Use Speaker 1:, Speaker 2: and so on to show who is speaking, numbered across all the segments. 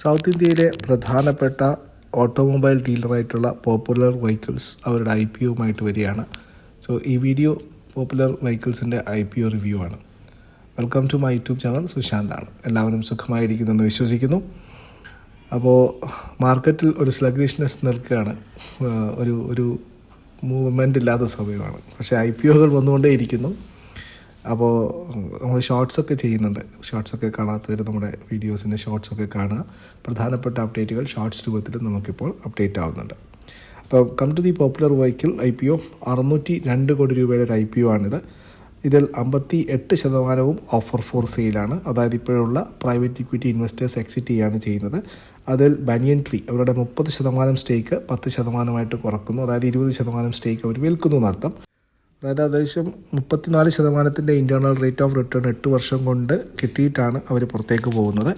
Speaker 1: South ഇന്ത്യയിലെ പ്രധാനപ്പെട്ട automobile ഡീലറായിട്ടുള്ള പോപ്പുലർ വെഹിക്കിൾസ് അവരുടെ ഐ പി ഒയുമായിട്ട് വരികയാണ്. സോ ഈ വീഡിയോ പോപ്പുലർ വെഹിക്കിൾസിന്റെ ഐ പി ഒ റിവ്യൂ ആണ്. Welcome to my YouTube channel സുശാന്താണ്. എല്ലാവരും സുഖമായിരിക്കുന്നെന്ന് വിശ്വസിക്കുന്നു. അപ്പോൾ മാർക്കറ്റിൽ ഒരു സ്ലഗ്ലിഷ്നെസ് നിൽക്കുകയാണ്. ഒരു ഒരു മൂവ്മെന്റ് ഇല്ലാത്ത സമയമാണ്. പക്ഷേ ഐ പി ഒകൾ വന്നുകൊണ്ടേ ഇരിക്കുന്നു അപ്പോൾ നമ്മൾ ഷോർട്സൊക്കെ ചെയ്യുന്നുണ്ട്. ഷോർട്സൊക്കെ കാണാത്തവർ നമ്മുടെ വീഡിയോസിന്റെ ഷോർട്സൊക്കെ കാണുക. പ്രധാനപ്പെട്ട അപ്ഡേറ്റുകൾ ഷോർട്സ് രൂപത്തിൽ നമുക്കിപ്പോൾ അപ്ഡേറ്റ് ആവുന്നുണ്ട്. അപ്പോൾ come to the popular vehicle I P O അറുന്നൂറ്റി രണ്ട് കോടി രൂപയുടെ ഒരു ഐ പി ഒ ആണിത്. ഇതിൽ അമ്പത്തി എട്ട് ശതമാനവും ഓഫർ ഫോർ സെയിലാണ് അതായത് ഇപ്പോഴുള്ള പ്രൈവറ്റ് ഇക്വിറ്റി ഇൻവെസ്റ്റേഴ്സ് എക്സിറ്റ് ചെയ്യുകയാണ് ചെയ്യുന്നത്. അതിൽ ബനിയൻ ട്രീ അവരുടെ മുപ്പത് ശതമാനം സ്റ്റേക്ക് പത്ത് ശതമാനമായിട്ട് കുറക്കുന്നു. അതായത് ഇരുപത് ശതമാനം സ്റ്റേക്ക് അവർ വിൽക്കുന്നു എന്നർത്ഥം. അതായത് ഏകദേശം മുപ്പത്തിനാല് ശതമാനത്തിന്റെ ഇന്റേർണൽ റേറ്റ് ഓഫ് റിട്ടേൺ എട്ട് വർഷം കൊണ്ട് കിട്ടിയിട്ടാണ് അവർ പുറത്തേക്ക് പോകുന്നത്.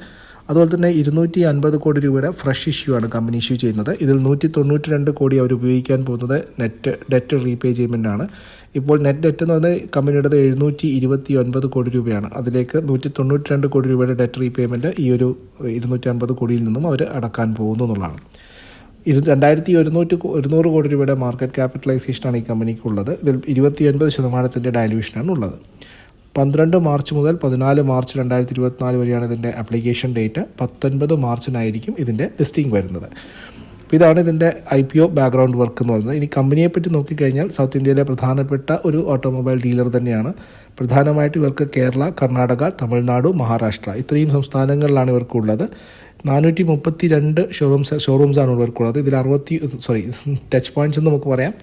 Speaker 1: അതുപോലെ തന്നെ ഇരുന്നൂറ്റി അൻപത് കോടി രൂപയുടെ ഫ്രഷ് ഇഷ്യൂ ആണ് കമ്പനി ഇഷ്യൂ ചെയ്യുന്നത്. ഇതിൽ നൂറ്റി തൊണ്ണൂറ്റി രണ്ട് കോടി അവർ ഉപയോഗിക്കാൻ പോകുന്നത് നെറ്റ് ഡെറ്റ് റീപേ ആണ്. ഇപ്പോൾ നെറ്റ് ഡെറ്റ് എന്ന് പറയുന്നത് കമ്പനിയുടേത് എഴുന്നൂറ്റി ഇരുപത്തി ഒൻപത് കോടി രൂപയാണ്. അതിലേക്ക് നൂറ്റി തൊണ്ണൂറ്റി രണ്ട് കോടി രൂപയുടെ ഡെറ്റ് റീപേയ്മെന്റ് ഈ ഒരു ഇരുന്നൂറ്റി അൻപത് കോടിയിൽ നിന്നും അവർ അടക്കാൻ പോകുന്നു എന്നുള്ളതാണ്. ഇത് രണ്ടായിരത്തി ഒരുന്നൂറ്റി ഒരുന്നൂറ് കോടി രൂപയുടെ മാർക്കറ്റ് ക്യാപിറ്റലൈസേഷനാണ് ഈ കമ്പനിക്കുള്ളത്. ഇതിൽ ഇരുപത്തി ഒൻപത് ശതമാനത്തിന്റെ ഡയലൂഷനാണ് ഉള്ളത്. പന്ത്രണ്ട് മാർച്ച് മുതൽ പതിനാല് മാർച്ച് രണ്ടായിരത്തി ഇരുപത്തിനാല് വരെയാണ് ഇതിന്റെ ആപ്ലിക്കേഷൻ ഡേറ്റ് പത്തൊൻപത് മാർച്ചിനായിരിക്കും ഇതിന്റെ ലിസ്റ്റിംഗ് വരുന്നത്. അപ്പോൾ ഇതാണ് ഇതിന്റെ I P O background work എന്ന് പറയുന്നത്. ഇനി കമ്പനിയെ പറ്റി നോക്കിക്കഴിഞ്ഞാൽ സൗത്ത് ഇന്ത്യയിലെ പ്രധാനപ്പെട്ട ഒരു ഓട്ടോമൊബൈൽ ഡീലർ തന്നെയാണ്. പ്രധാനമായിട്ട് ഇവർക്ക് കേരള കർണാടക തമിഴ്നാട് മഹാരാഷ്ട്ര ഇത്രയും സംസ്ഥാനങ്ങളിലാണ് ഇവർക്കുള്ളത് നാനൂറ്റി മുപ്പത്തി രണ്ട് ഷോറൂംസ് ഷോറൂംസാണ് ഇവർക്കുള്ളത് ഇതിൽ അറുപത്തി സോറി ടച്ച് പോയിന്റ്സ് എന്ന് നമുക്ക് പറയാം.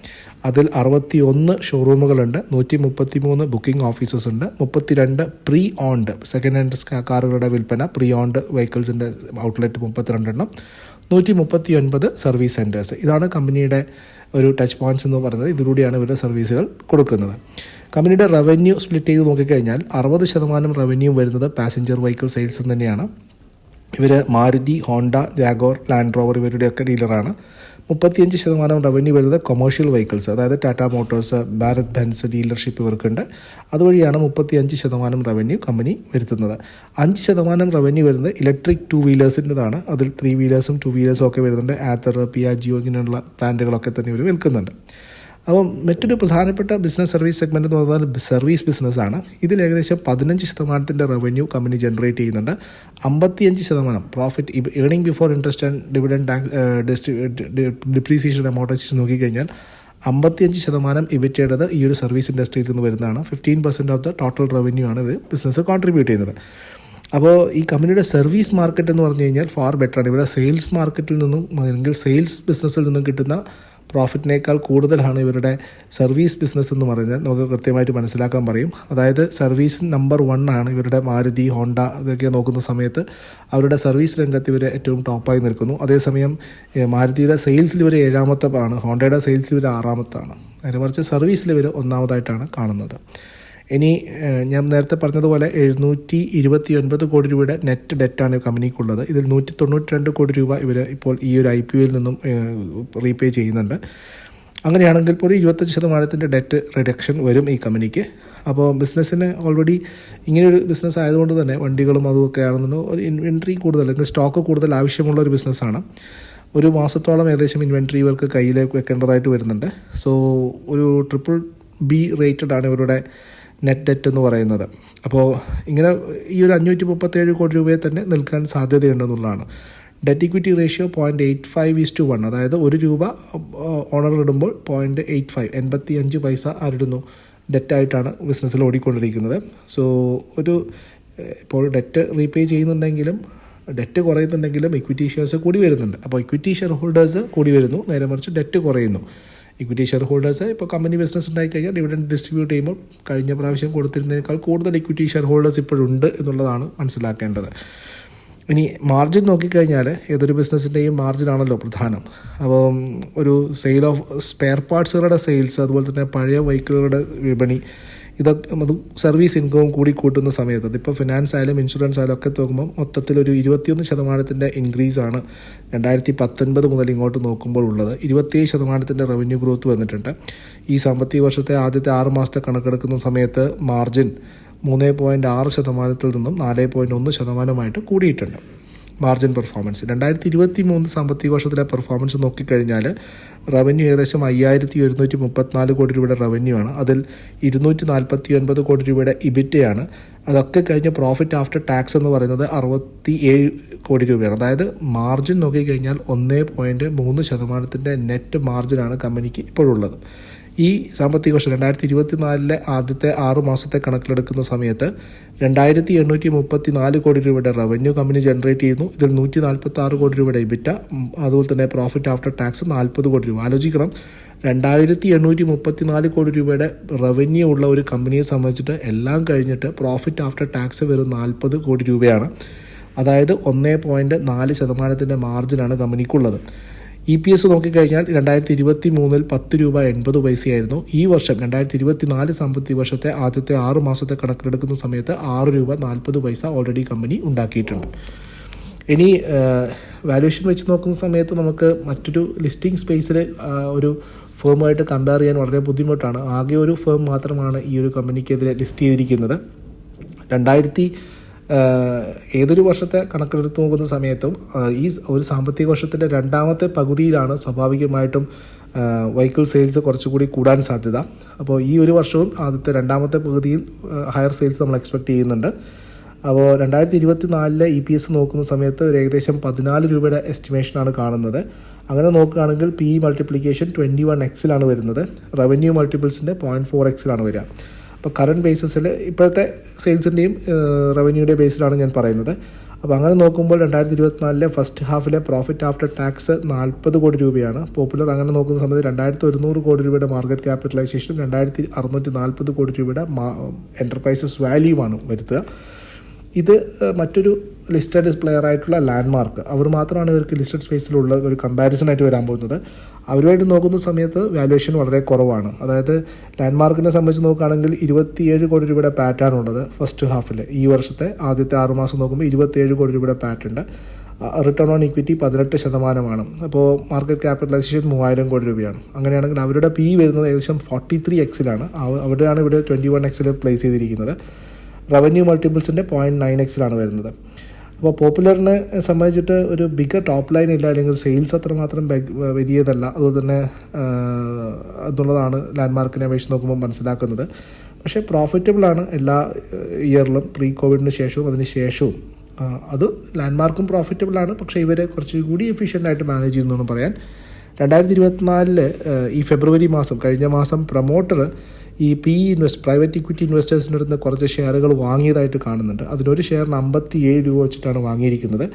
Speaker 1: അതിൽ അറുപത്തി ഒന്ന് ഷോറൂമുകളുണ്ട് നൂറ്റി മുപ്പത്തി മൂന്ന് ബുക്കിംഗ് ഓഫീസസ് ഉണ്ട് മുപ്പത്തി രണ്ട് പ്രീ ഓൺഡ് സെക്കൻഡ് ഹാൻഡ് കാറുകളുടെ വിൽപ്പന പ്രീ ഓൺഡ് വെഹിക്കിൾസിന്റെ ഔട്ട്ലെറ്റ് മുപ്പത്തിരണ്ടെണ്ണം നൂറ്റി മുപ്പത്തി ഒൻപത് സർവീസ് സെന്റേഴ്സ് ഇതാണ് കമ്പനിയുടെ ഒരു ടച്ച് പോയിന്റ്സ് എന്ന് പറയുന്നത്. ഇതിലൂടെയാണ് ഇവരുടെ സർവീസുകൾ കൊടുക്കുന്നത്. കമ്പനിയുടെ റവന്യൂ സ്പ്ലിറ്റ് ചെയ്ത് നോക്കിക്കഴിഞ്ഞാൽ അറുപത് ശതമാനം റവന്യൂ വരുന്നത് പാസഞ്ചർ വെഹിക്കിൾ സെയിൽസ് തന്നെയാണ്. ഇവർ Maruti Honda Jaguar Land Rover ഇവരുടെയൊക്കെ ഡീലറാണ്. മുപ്പത്തിയഞ്ച് ശതമാനം റവന്യൂ വരുന്നത് കൊമേഴ്ഷ്യൽ വെഹിക്കിൾസ് അതായത് Tata Motors Bharat Benz dealership ഇവർക്കുണ്ട്. അതുവഴിയാണ് മുപ്പത്തിയഞ്ച് ശതമാനം റവന്യൂ കമ്പനി വരുത്തുന്നത്. അഞ്ച് ശതമാനം റവന്യൂ വരുന്നത് ഇലക്ട്രിക് ടു വീലേഴ്സിന്റെതാണ് അതിൽ ത്രീ വീലേഴ്സും ടു വീലേഴ്സും ഒക്കെ വരുന്നുണ്ട്. ആത്തർ പിയാജിയോ ഇങ്ങനെയുള്ള ബ്രാൻഡുകളൊക്കെ തന്നെ ഇവർ വിൽക്കുന്നുണ്ട്. അപ്പം മറ്റൊരു പ്രധാനപ്പെട്ട ബിസിനസ് സർവീസ് സെഗ്മെന്റ് എന്ന് പറഞ്ഞാൽ സർവീസ് ബിസിനസ്സാണ് ഇതിൽ ഏകദേശം പതിനഞ്ച് ശതമാനത്തിന്റെ റവന്യൂ കമ്പനി ജനറേറ്റ് ചെയ്യുന്നുണ്ട്. അമ്പത്തിയഞ്ച് ശതമാനം profit earning before interest and dividend tax depreciation amortisation നോക്കിക്കഴിഞ്ഞാൽ അമ്പത്തിയഞ്ച് ശതമാനം ഇബിറ്റേടത് ഈ ഒരു സർവീസ് ഇൻഡസ്ട്രിയിൽ നിന്ന് വരുന്നതാണ്. Fifteen percent of the total revenue ആണ് ഇത് ബിസിനസ് കോൺട്രിബ്യൂട്ട് ചെയ്യുന്നത്. അപ്പോൾ ഈ കമ്പനിയുടെ സർവീസ് മാർക്കറ്റ് എന്ന് പറഞ്ഞു കഴിഞ്ഞാൽ ഫാർ ബെറ്ററാണ് ഇവിടെ സെയിൽസ് മാർക്കറ്റിൽ നിന്നും അല്ലെങ്കിൽ സെയിൽസ് ബിസിനസ്സിൽ നിന്നും കിട്ടുന്ന പ്രോഫിറ്റിനേക്കാൾ കൂടുതലാണ് ഇവരുടെ സർവീസ് ബിസിനസ് എന്ന് പറഞ്ഞാൽ നമുക്ക് കൃത്യമായിട്ട് മനസ്സിലാക്കാൻ പറയും. അതായത് സർവീസ് നമ്പർ വൺ ആണ് ഇവരുടെ മാരുതി ഹോണ്ട ഇതൊക്കെ നോക്കുന്ന സമയത്ത് അവരുടെ സർവീസ് രംഗത്ത് ഇവർ ഏറ്റവും ടോപ്പായി നിൽക്കുന്നു. അതേസമയം മാരുതിയുടെ സെയിൽസിൽ ഇവർ ഏഴാമത്തെ ആണ്. ഹോണ്ടയുടെ സെയിൽസിൽ ഇവർ ആറാമത്താണ്. അതിന് മറിച്ച് സർവീസിൽ ഇവർ ഒന്നാമതായിട്ടാണ് കാണുന്നത്. ഇനി ഞാൻ നേരത്തെ പറഞ്ഞതുപോലെ എഴുന്നൂറ്റി ഇരുപത്തി ഒൻപത് കോടി രൂപയുടെ നെറ്റ് ഡെറ്റാണ് കമ്പനിക്കുള്ളത്. ഇതിൽ നൂറ്റി തൊണ്ണൂറ്റി രണ്ട് കോടി രൂപ ഇവർ ഇപ്പോൾ ഈ ഒരു ഐ പി ഒയിൽ നിന്നും റീപേ ചെയ്യുന്നുണ്ട്. അങ്ങനെയാണെങ്കിൽ പോലും ഇരുപത്തഞ്ച് ശതമാനത്തിന്റെ ഡെറ്റ് റിഡക്ഷൻ വരും ഈ കമ്പനിക്ക്. അപ്പോൾ ബിസിനസ്സിന് ഓൾറെഡി ഇങ്ങനെയൊരു ബിസിനസ് ആയതുകൊണ്ട് തന്നെ വണ്ടികളും അതുമൊക്കെ ആണെന്നു ഒരു ഇൻവെൻട്രി കൂടുതൽ അല്ലെങ്കിൽ സ്റ്റോക്ക് കൂടുതൽ ആവശ്യമുള്ള ഒരു ബിസിനസ്സാണ്. ഒരു മാസത്തോളം ഏകദേശം ഇൻവെൻട്രി ഇവർക്ക് കയ്യിലേക്ക് വെക്കേണ്ടതായിട്ട് വരുന്നുണ്ട്. സോ ഒരു ട്രിപ്പിൾ ബി റേറ്റഡ് ആണ് ഇവരുടെ നെറ്റ് ഡെറ്റ് എന്ന് പറയുന്നത്. അപ്പോൾ ഇങ്ങനെ ഈ ഒരു അഞ്ഞൂറ്റി മുപ്പത്തേഴ് കോടി രൂപയെ തന്നെ നിൽക്കാൻ സാധ്യതയുണ്ടെന്നുള്ളതാണ്. Debt equity ratio point eight five is to one അതായത് ഒരു രൂപ ഓണർ ഇടുമ്പോൾ പോയിന്റ് എയ്റ്റ് ഫൈവ് എൺപത്തി അഞ്ച് പൈസ ആരിടുന്നു. ഡെറ്റായിട്ടാണ് ബിസിനസ്സിൽ ഓടിക്കൊണ്ടിരിക്കുന്നത്. സോ ഒരു ഇപ്പോൾ ഡെറ്റ് റീപേ ചെയ്യുന്നുണ്ടെങ്കിലും ഡെറ്റ് കുറയുന്നുണ്ടെങ്കിലും ഇക്വിറ്റി ഷെയർസ് കൂടി വരുന്നുണ്ട്. അപ്പോൾ ഇക്വിറ്റി ഷെയർ ഹോൾഡേഴ്സ് കൂടി വരുന്നു. നേരെ മറിച്ച് ഡെറ്റ് കുറയുന്നു. ഇക്വിറ്റി ഷെയർ ഹോൾഡേഴ്സ് ഇപ്പോൾ കമ്പനി ബിസിനസ് ഉണ്ടായി കഴിഞ്ഞാൽ ഡിവിഡൻഡ് ഡിസ്ട്രിബ്യൂട്ട് ചെയ്യുമ്പോൾ കഴിഞ്ഞ പ്രാവശ്യം കൊടുത്തിരുന്നതിനേക്കാൾ കൂടുതൽ ഇക്വിറ്റി ഷെയർ ഹോൾഡേഴ്സ് ഇപ്പോഴുണ്ട് എന്നുള്ളതാണ് മനസ്സിലാക്കേണ്ടത്. ഇനി മാർജിൻ നോക്കിക്കഴിഞ്ഞാൽ ഏതൊരു ബിസിനസ്സിന്റെയും മാർജിനാണല്ലോ പ്രധാനം. അപ്പോൾ ഒരു സെയിൽ ഓഫ് സ്പെയർ പാർട്സുകളുടെ സെയിൽസ് അതുപോലെ തന്നെ പഴയ വെഹിക്കിളുകളുടെ വിപണി ഇതൊക്കെ അത് സർവീസ് ഇൻകവും കൂടി കൂട്ടുന്ന സമയത്ത്. അതിപ്പോൾ ഫിനാൻസ് ആയാലും ഇൻഷുറൻസ് ആയാലും ഒക്കെ നോക്കുമ്പോൾ മൊത്തത്തിൽ ഒരു ഇരുപത്തിയൊന്ന് ശതമാനത്തിന്റെ ഇൻക്രീസ് ആണ് രണ്ടായിരത്തി പത്തൊൻപത് മുതൽ ഇങ്ങോട്ട് നോക്കുമ്പോൾ ഉള്ളത്. ഇരുപത്തിയേഴ് ശതമാനത്തിന്റെ റവന്യൂ ഗ്രോത്ത് വന്നിട്ടുണ്ട്. ഈ സാമ്പത്തിക വർഷത്തെ ആദ്യത്തെ ആറ് മാസത്തെ കണക്കെടുക്കുന്ന സമയത്ത് മാർജിൻ മൂന്ന് പോയിന്റ് ആറ് ശതമാനത്തിൽ നിന്നും നാല് പോയിന്റ് ഒന്ന് ശതമാനമായിട്ട് കൂടിയിട്ടുണ്ട്. മാർജിൻ പെർഫോമൻസ് രണ്ടായിരത്തി ഇരുപത്തി മൂന്ന് സാമ്പത്തിക വർഷത്തിലെ പെർഫോമൻസ് നോക്കിക്കഴിഞ്ഞാൽ റവന്യൂ ഏകദേശം അയ്യായിരത്തി ഒരുന്നൂറ്റി മുപ്പത്തിനാല് കോടി രൂപയുടെ റവന്യൂ ആണ്. അതിൽ ഇരുന്നൂറ്റി നാൽപ്പത്തി ഒൻപത് കോടി രൂപയുടെ ഇബിറ്റയാണ് അതൊക്കെ കഴിഞ്ഞ് പ്രോഫിറ്റ് ആഫ്റ്റർ ടാക്സ് എന്ന് പറയുന്നത് അറുപത്തി ഏഴ് കോടി രൂപയാണ്. അതായത് മാർജിൻ നോക്കിക്കഴിഞ്ഞാൽ ഒന്നേ പോയിന്റ് മൂന്ന് ശതമാനത്തിന്റെ നെറ്റ് മാർജിനാണ് കമ്പനിക്ക് ഇപ്പോഴുള്ളത്. ഈ സാമ്പത്തിക വർഷം രണ്ടായിരത്തി ഇരുപത്തി നാലിലെ ആദ്യത്തെ ആറു മാസത്തെ കണക്കിലെടുക്കുന്ന സമയത്ത് രണ്ടായിരത്തി എണ്ണൂറ്റി മുപ്പത്തി നാല് കോടി രൂപയുടെ റവന്യൂ കമ്പനി ജനറേറ്റ് ചെയ്യുന്നു. ഇതിൽ നൂറ്റി നാൽപ്പത്തി ആറ് കോടി രൂപയുടെ ഇബിറ്റ അതുപോലെ തന്നെ പ്രോഫിറ്റ് ആഫ്റ്റർ ടാക്സ് നാൽപ്പത് കോടി രൂപ. ആലോചിക്കണം. രണ്ടായിരത്തി എണ്ണൂറ്റി മുപ്പത്തി നാല് കോടി രൂപയുടെ റവന്യൂ ഉള്ള ഒരു കമ്പനിയെ സംബന്ധിച്ചിട്ട് എല്ലാം കഴിഞ്ഞിട്ട് പ്രോഫിറ്റ് ആഫ്റ്റർ ടാക്സ് വെറും നാൽപ്പത് കോടി രൂപയാണ്. അതായത് ഒന്നേ പോയിന്റ് നാല് ശതമാനത്തിന്റെ മാർജിനാണ് കമ്പനിക്കുള്ളത് ഇ പി എസ് നോക്കിക്കഴിഞ്ഞാൽ രണ്ടായിരത്തി ഇരുപത്തി മൂന്നിൽ പത്ത് രൂപ എൺപത് പൈസയായിരുന്നു. ഈ വർഷം രണ്ടായിരത്തി ഇരുപത്തി നാല് സാമ്പത്തിക വർഷത്തെ ആദ്യത്തെ ആറ് മാസത്തെ കണക്കിലെടുക്കുന്ന സമയത്ത് ആറ് രൂപ നാൽപ്പത് പൈസ ഓൾറെഡി കമ്പനി ഉണ്ടാക്കിയിട്ടുണ്ട്. ഇനി വാല്യുവേഷൻ വെച്ച് നോക്കുന്ന സമയത്ത് നമുക്ക് മറ്റൊരു ലിസ്റ്റിംഗ് സ്പേസിൽ ഒരു ഫേമുമായിട്ട് കമ്പയർ ചെയ്യാൻ വളരെ ബുദ്ധിമുട്ടാണ്. ആകെ ഒരു ഫേം മാത്രമാണ് ഈ ഒരു കമ്പനിക്കെതിരെ ലിസ്റ്റ് ചെയ്തിരിക്കുന്നത്. രണ്ടായിരത്തി ഏതൊരു വർഷത്തെ കണക്കെടുത്ത് നോക്കുന്ന സമയത്തും ഈ ഒരു സാമ്പത്തിക വർഷത്തിന്റെ രണ്ടാമത്തെ പകുതിയിലാണ് സ്വാഭാവികമായിട്ടും വെഹിക്കിൾ സെയിൽസ് കുറച്ചുകൂടി കൂടാൻ സാധ്യത. അപ്പോൾ ഈ ഒരു വർഷവും ആദ്യത്തെ രണ്ടാമത്തെ പകുതിയിൽ ഹയർ സെയിൽസ് നമ്മൾ എക്സ്പെക്റ്റ് ചെയ്യുന്നുണ്ട്. അപ്പോൾ രണ്ടായിരത്തി ഇരുപത്തി നാലിലെ ഇ പി എസ് നോക്കുന്ന സമയത്ത് ഒരു ഏകദേശം പതിനാല് രൂപയുടെ എസ്റ്റിമേഷനാണ് കാണുന്നത്. അങ്ങനെ നോക്കുകയാണെങ്കിൽ പി മൾട്ടിപ്ലിക്കേഷൻ ട്വന്റി വൺ എക്സിലാണ് വരുന്നത്. റവന്യൂ മൾട്ടിപ്പിൾസിന്റെ പോയിന്റ് ഫോർ എക്സിലാണ് വരിക. അപ്പോൾ കറണ്ട് ബേസിസിൽ ഇപ്പോഴത്തെ സെയിൽസിന്റെയും റവന്യൂയുടെ ബേസിലാണ് ഞാൻ പറയുന്നത്. അപ്പോൾ അങ്ങനെ നോക്കുമ്പോൾ രണ്ടായിരത്തി ഇരുപത്തിനാലിലെ ഫസ്റ്റ് ഹാഫിലെ പ്രോഫിറ്റ് ആഫ്റ്റർ ടാക്സ് നാൽപ്പത് കോടി രൂപയാണ്. പോപ്പുലർ അങ്ങനെ നോക്കുന്ന സമയത്ത് രണ്ടായിരത്തി ഒരുന്നൂറ് കോടി രൂപയുടെ മാർക്കറ്റ് ക്യാപിറ്റലൈസേഷനും രണ്ടായിരത്തി അറുന്നൂറ്റി നാൽപ്പത് കോടി രൂപയുടെ എന്റർപ്രൈസസ് വാല്യൂമാണ് വരുത്തുക. ഇത് മറ്റൊരു ലിസ്റ്റഡ് പ്ലെയർ ആയിട്ടുള്ള ലാൻഡ്മാർക്ക് അവർ മാത്രമാണ് ഇവർക്ക് ലിസ്റ്റഡ് സ്പേസിലുള്ള ഒരു കമ്പാരിസൺ ആയിട്ട് വരാൻ പോകുന്നത്. അവരുമായിട്ട് നോക്കുന്ന സമയത്ത് വാല്യുവേഷൻ വളരെ കുറവാണ്. അതായത് ലാൻഡ്മാർക്കിനെ സംബന്ധിച്ച് നോക്കുകയാണെങ്കിൽ ഇരുപത്തിയേഴ് കോടി രൂപയുടെ പാറ്റേൺ ഉള്ളത് ഫസ്റ്റ് ഹാഫിൽ ഈ വർഷത്തെ ആദ്യത്തെ ആറ് മാസം നോക്കുമ്പോൾ ഇരുപത്തിയേഴ് കോടി രൂപയുടെ പാറ്റുണ്ട് റിട്ടേൺ ഓൺ ഇക്വിറ്റി പതിനെട്ട് ശതമാനമാണ്. അപ്പോൾ മാർക്കറ്റ് ക്യാപിറ്റലൈസേഷൻ മൂവായിരം കോടി രൂപയാണ്. അങ്ങനെയാണെങ്കിൽ അവരുടെ പി വരുന്നത് ഏകദേശം ഫോർട്ടി ത്രീ എക്സിലാണ് അവിടെയാണ് ഇവിടെ ട്വന്റി വൺ എക്സിൽ പ്ലേസ് ചെയ്തിരിക്കുന്നത്. റവന്യൂ മൾട്ടിപ്പിൾസിന്റെ പോയിന്റ് നയൻ എക്സിലാണ് വരുന്നത്. അപ്പോൾ പോപ്പുലറിനെ സംബന്ധിച്ചിട്ട് ഒരു ബിഗർ ടോപ്പ് ലൈൻ ഇല്ല അല്ലെങ്കിൽ സെയിൽസ് അത്രമാത്രം മാത്രം വലിയതല്ല. അതുപോലെ തന്നെ എന്നുള്ളതാണ് ലാൻഡ്മാർക്കിനെ അപേക്ഷിച്ച് നോക്കുമ്പോൾ മനസ്സിലാക്കുന്നത്. പക്ഷേ പ്രോഫിറ്റബിളാണ് എല്ലാ ഇയറിലും പ്രീ കോവിഡിന് ശേഷവും അതിന് ശേഷവും. അത് ലാൻഡ്മാർക്കും പ്രോഫിറ്റബിൾ ആണ്. പക്ഷേ ഇവരെ കുറച്ചുകൂടി കൂടി ആയിട്ട് മാനേജ് ചെയ്യുന്നു പറയാൻ. രണ്ടായിരത്തി ഇരുപത്തിനാലിൽ ഈ ഫെബ്രുവരി മാസം കഴിഞ്ഞ മാസം പ്രൊമോട്ടർ ഈ പി ഇൻവെസ്റ്റ് പ്രൈവറ്റ് ഇക്വിറ്റി ഇൻവെസ്റ്റേഴ്സിന്റെ അടുത്ത് കുറച്ച് ഷെയറുകൾ വാങ്ങിയതായിട്ട് കാണുന്നുണ്ട്. അതിനൊരു ഷെയറിന് അമ്പത്തി ഏഴ് രൂപ വെച്ചിട്ടാണ് വാങ്ങിയിരിക്കുന്നത്.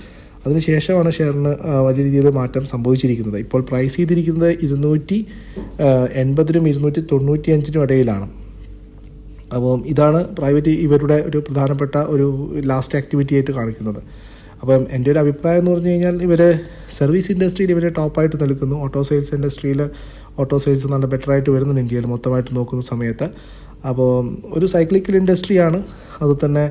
Speaker 1: അതിനുശേഷമാണ് ഷെയറിന് വലിയ രീതിയിൽ മാറ്റം സംഭവിച്ചിരിക്കുന്നത്. ഇപ്പോൾ പ്രൈസ് ചെയ്തിരിക്കുന്നത് ഇരുന്നൂറ്റി എൺപതിനും ഇരുന്നൂറ്റി തൊണ്ണൂറ്റി അഞ്ചിനും ഇടയിലാണ്. അപ്പം ഇതാണ് പ്രൈവറ്റ് ഇവരുടെ ഒരു പ്രധാനപ്പെട്ട ഒരു ലാസ്റ്റ് ആക്ടിവിറ്റി ആയിട്ട് കാണിക്കുന്നത്. അപ്പം എന്റെ ഒരു അഭിപ്രായം എന്ന് പറഞ്ഞു കഴിഞ്ഞാൽ ഇവർ സർവീസ് ഇൻഡസ്ട്രിയിൽ ഇവർ ടോപ്പായിട്ട് നിൽക്കുന്നു. ഓട്ടോ സെയിൽസ് ഇൻഡസ്ട്രിയിൽ ഓട്ടോ സെയിൽസ് നല്ല ബെറ്ററായിട്ട് വരുന്നുണ്ട് ഇന്ത്യയിൽ മൊത്തമായിട്ട് നോക്കുന്ന സമയത്ത്. അപ്പോൾ ഒരു സൈക്ലിക്കൽ ഇൻഡസ്ട്രിയാണ് അത് തന്നെ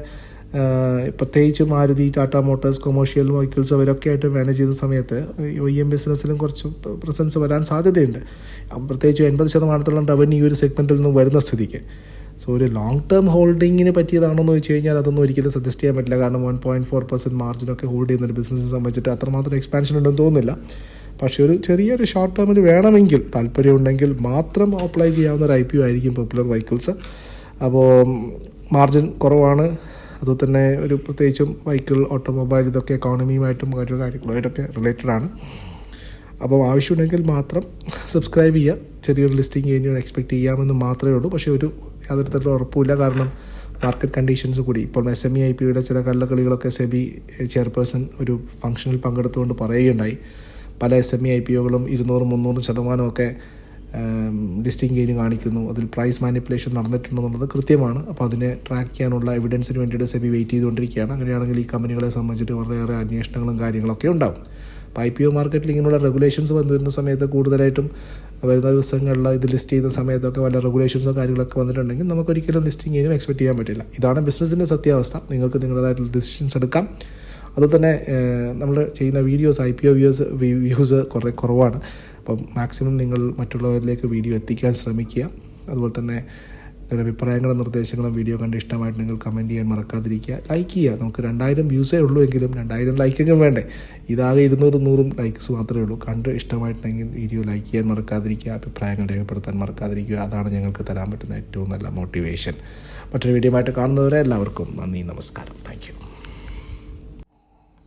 Speaker 1: പ്രത്യേകിച്ച് Maruti Tata Motors commercial vehicles അവരൊക്കെ ആയിട്ട് മാനേജ് ചെയ്യുന്ന സമയത്ത് ഒ എം ബിസിനസ്സിലും കുറച്ച് പ്രസൻസ് വരാൻ സാധ്യതയുണ്ട്. പ്രത്യേകിച്ച് എൺപത് ശതമാനത്തോളം റവന്യൂ ഒരു സെഗ്മെന്റിൽ നിന്ന് വരുന്ന സ്ഥിതിക്ക്. സോ ഒരു ലോങ് ടേം ഹോൾഡിങ്ങിന് പറ്റിയതാണെന്ന് വെച്ച് കഴിഞ്ഞാൽ അതൊന്നും ഒരിക്കലും സജസ്റ്റ് ചെയ്യാൻ പറ്റില്ല. കാരണം വൺ പോയിന്റ് ഫോർ പെർസെന്റ് മാർജിനൊക്കെ ഹോൾഡ് ചെയ്യുന്ന ഒരു ബിസിനസ്സിനെ സംബന്ധിച്ചിട്ട് അത്രമാത്രം എക്സ്പാൻഷൻ ഉണ്ടെന്ന് തോന്നുന്നില്ല. പക്ഷേ ഒരു ചെറിയൊരു ഷോർട്ട് ടേമിൽ വേണമെങ്കിൽ താല്പര്യമുണ്ടെങ്കിൽ മാത്രം അപ്ലൈ ചെയ്യാവുന്ന ഒരു ഐ പി ഒ ആയിരിക്കും പോപ്പുലർ വെഹിക്കിൾസ് അപ്പോൾ മാർജിൻ കുറവാണ്. അതുപോലെ തന്നെ ഒരു പ്രത്യേകിച്ചും വെഹിക്കിൾ ഓട്ടോമൊബൈൽ ഇതൊക്കെ എക്കോണമിയുമായിട്ടും മറ്റു കാര്യങ്ങളുമായിട്ടൊക്കെ റിലേറ്റഡ് ആണ്. അപ്പോൾ ആവശ്യമുണ്ടെങ്കിൽ മാത്രം സബ്സ്ക്രൈബ് ചെയ്യുക. ചെറിയൊരു ലിസ്റ്റിംഗ് കഴിഞ്ഞ് എക്സ്പെക്ട് ചെയ്യാമെന്ന് മാത്രമേ ഉള്ളൂ. പക്ഷേ ഒരു യാതൊരു തരത്തിലും ഉറപ്പില്ല കാരണം മാർക്കറ്റ് കണ്ടീഷൻസ് കൂടി. ഇപ്പോൾ എസ് എം ഇ ഐ പിയുടെ ചില കള്ളക്കളികളൊക്കെ സെബി ചെയർപേഴ്സൺ ഒരു ഫംഗ്ഷനിൽ പങ്കെടുത്തുകൊണ്ട് പറയുകയുണ്ടായി. പല S M E I P ഒകളും ഇരുന്നൂറും മുന്നൂറും ശതമാനമൊക്കെ ലിസ്റ്റിംഗ് ഗെയിൻ കാണിക്കുന്നു. അതിൽ പ്രൈസ് മാനിപ്പുലേഷൻ നടന്നിട്ടുണ്ടെന്നുള്ളത് കൃത്യമാണ്. അപ്പോൾ അതിനെ ട്രാക്ക് ചെയ്യാനുള്ള എവിഡൻസിന് വേണ്ടിയിട്ട് സെബി വെയിറ്റ് ചെയ്തുകൊണ്ടിരിക്കുകയാണ്. അങ്ങനെയാണെങ്കിൽ ഈ കമ്പനികളെ സംബന്ധിച്ചിട്ട് വളരെയേറെ അന്വേഷണങ്ങളും കാര്യങ്ങളൊക്കെ ഉണ്ടാവും. അപ്പോൾ ഐ പി ഒ മാർക്കറ്റിൽ ഇങ്ങനെയുള്ള റെഗുലേഷൻസ് വന്നു വരുന്ന സമയത്ത് കൂടുതലായിട്ടും വരുന്ന ദിവസങ്ങളിൽ ഇത് ലിസ്റ്റ് ചെയ്യുന്ന സമയത്തൊക്കെ വല്ല റെഗുലേഷൻസോ കാര്യങ്ങളൊക്കെ വന്നിട്ടുണ്ടെങ്കിൽ നമുക്കൊരിക്കലും ലിസ്റ്റിംഗ് ചെയ്യാനും എക്സ്പെക്ട് ചെയ്യാൻ പറ്റില്ല. ഇതാണ് ബിസിനസ്സിന്റെ സത്യാവസ്ഥ. നിങ്ങൾക്ക് നിങ്ങളുടേതായിട്ടുള്ള ഡിസിഷൻസ് എടുക്കാം. അതുതന്നെ നമ്മൾ ചെയ്യുന്ന videos I P O views views കുറേ കുറവാണ്. അപ്പം മാക്സിമം നിങ്ങൾ മറ്റുള്ളവരിലേക്ക് വീഡിയോ എത്തിക്കാൻ ശ്രമിക്കുക. അതുപോലെ തന്നെ നിങ്ങളുടെ അഭിപ്രായങ്ങളും നിർദ്ദേശങ്ങളും വീഡിയോ കണ്ട് ഇഷ്ടമായിട്ട് നിങ്ങൾ കമന്റ് ചെയ്യാൻ മറക്കാതിരിക്കുക. ലൈക്ക് ചെയ്യുക. നമുക്ക് രണ്ടായിരം വ്യൂസേ ഉള്ളൂ എങ്കിലും രണ്ടായിരം ലൈക്കെങ്കിലും വേണ്ടേ. ഇതാകെ ഇരുന്നൂറും നൂറും ലൈക്സ് മാത്രമേ ഉള്ളൂ. കണ്ട് ഇഷ്ടമായിട്ടുണ്ടെങ്കിൽ വീഡിയോ ലൈക്ക് ചെയ്യാൻ മറക്കാതിരിക്കുക. അഭിപ്രായങ്ങൾ രേഖപ്പെടുത്താൻ മറക്കാതിരിക്കുക. അതാണ് ഞങ്ങൾക്ക് തരാൻ പറ്റുന്ന ഏറ്റവും നല്ല മോട്ടിവേഷൻ മറ്റൊരു വീഡിയോ ആയിട്ട് കാണുന്നവരെ എല്ലാവർക്കും നന്ദി നമസ്കാരം. താങ്ക്